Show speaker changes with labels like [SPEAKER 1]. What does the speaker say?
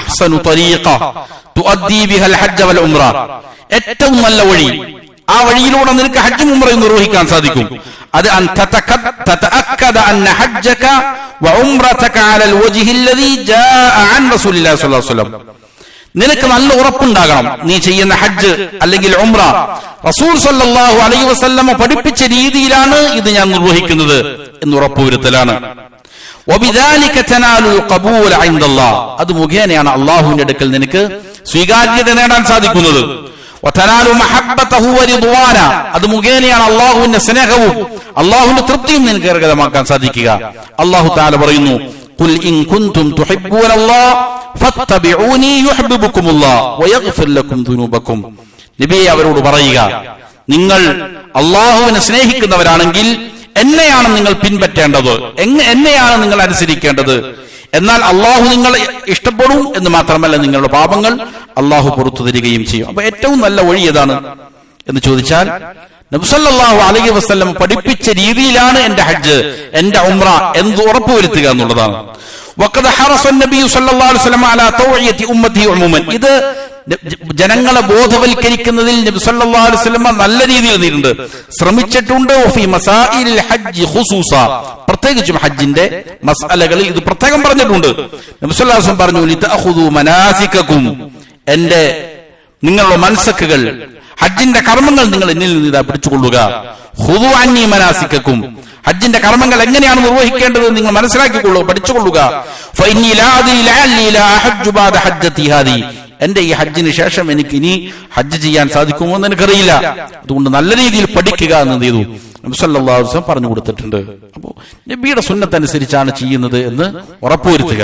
[SPEAKER 1] അഹ്സനു തരീഖ തുഅദ്ദി ബിഹൽ ഹജ്ജ വൽ ഉംറ ഏറ്റവും നല്ല വഴി. ആ വഴിയിലൂടെ നിനക്ക് ഹജ്ജും ഉംറയും നിർവഹിക്കാൻ സാധിക്കും. അത് അൻ ഹജ്ജക വഉംറതക അലൽ വജ്ഹി അൻ സ്വല്ലല്ലാഹു അലൈഹി വസല്ലം. നിനക്ക് നല്ല ഉറപ്പുണ്ടാകണം. നീ ചെയ്യുന്ന ഹജ്ജ് അല്ലെങ്കിൽ ഉംറ റസൂൽ സല്ലാഹു അലൈഹി വസല്ലമ പഠിപ്പിച്ച രീതിയിലാണ് ഇത് ഞാൻ നിർവഹിക്കുന്നത് എന്ന് ഉറപ്പുവരുത്തലാണ്. അത് മുഖേനയാണ് അള്ളാഹുവിന്റെ അടുക്കൽ നിനക്ക് സ്വീകാര്യത നേടാൻ സാധിക്കുന്നത്. അത് മുഖേനയാണ് അള്ളാഹുവിന്റെ സ്നേഹവും അള്ളാഹുവിന്റെ തൃപ്തിയും നിനക്ക് കരകതമാക്കാൻ സാധിക്കുക. അള്ളാഹു താല പറയുന്നു നബിയെ അവരോട് പറയുക നിങ്ങൾ അള്ളാഹുവിനെ സ്നേഹിക്കുന്നവരാണെങ്കിൽ എന്നെയാണ് നിങ്ങൾ പിൻപറ്റേണ്ടത്? എന്നെയാണ് നിങ്ങൾ അനുസരിക്കേണ്ടത്? എന്നാൽ അള്ളാഹു നിങ്ങളെ ഇഷ്ടപ്പെടും എന്ന് മാത്രമല്ല നിങ്ങളുടെ പാപങ്ങൾ അള്ളാഹു പുറത്തു തരികയും ചെയ്യും. അപ്പൊ ഏറ്റവും നല്ല വഴി ഏതാണ്? എന്ന് ചോദിച്ചാൽ നബ്സല്ലാഹു അലഹി വസ്ല്ലം പഠിപ്പിച്ച രീതിയിലാണ് എന്റെ ഹജ്ജ് എന്റെ ഉമ്ര എന്ത് ഉറപ്പുവരുത്തുക എന്നുള്ളതാണ്. ഇത് ജനങ്ങളെ ബോധവൽക്കരിക്കുന്നതിൽ നബി സല്ലല്ലാഹു അലൈഹി വസല്ലം നല്ല രീതിയിൽ നിന്നിട്ടുണ്ട് ശ്രമിച്ചിട്ടുണ്ട്. ഹജ്ജ് പ്രത്യേകിച്ചും ഹജ്ജിന്റെ മസാലകളിൽ ഇത് പ്രത്യേകം പറഞ്ഞിട്ടുണ്ട്. നബി സല്ലല്ലാഹു പറഞ്ഞു ലിതഅഖുദു മനാസികകും എന്റെ നിങ്ങളുടെ മൻസക്കുകൾ ഹജ്ജിന്റെ കർമ്മങ്ങൾ നിങ്ങൾ എന്നിൽ നിന്ന് ഇതാ പിടിച്ചുകൊള്ളുക. ഹുദു അന്നി മനാസിക്കും ഹജ്ജിന്റെ കർമ്മങ്ങൾ എങ്ങനെയാണ് നിർവഹിക്കേണ്ടത് നിങ്ങൾ മനസ്സിലാക്കിക്കൊള്ളൂ പഠിച്ചുകൊള്ളുക. എന്റെ ഈ ഹജ്ജിന് ശേഷം എനിക്ക് ഇനി ഹജ്ജ് ചെയ്യാൻ സാധിക്കുമോ എന്ന് എനിക്കറിയില്ല. അതുകൊണ്ട് നല്ല രീതിയിൽ പഠിക്കുക എന്ന് ചെയ്തു പറഞ്ഞു കൊടുത്തിട്ടുണ്ട്. അപ്പോൾ നബിയുടെ സുന്നത്തനുസരിച്ചാണ് ചെയ്യുന്നത് എന്ന് ഉറപ്പുവരുത്തുക.